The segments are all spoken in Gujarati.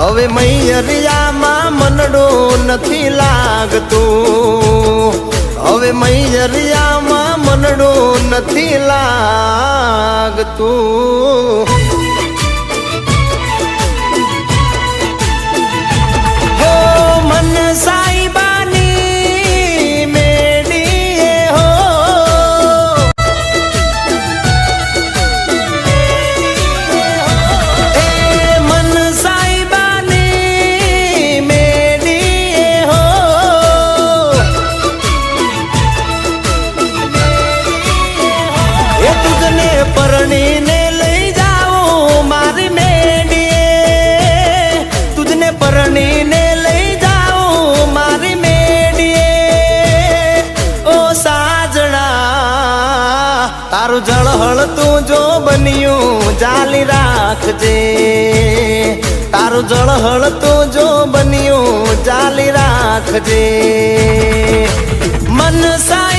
હવે મૈયરિયામાં મનડો નથી લાગતું. હવે મૈયરિયામાં મનડો નથી લાગતું. પરણીને લઈ જાઉં મારી મેડીએ. તુજને પરણીને લઈ જાઉં મારી મેડીએ. ઓ સાજણા, તારું જળહળ તું જો બન્યું જાલી રાખજે. તારું જળહળ તું જો બન્યું જાલી રાખજે. મન સાઈબાની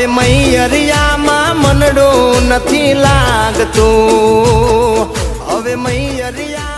હવે મૈયરિયામાં મનડો નથી લાગતો. હવે મૈયરિયા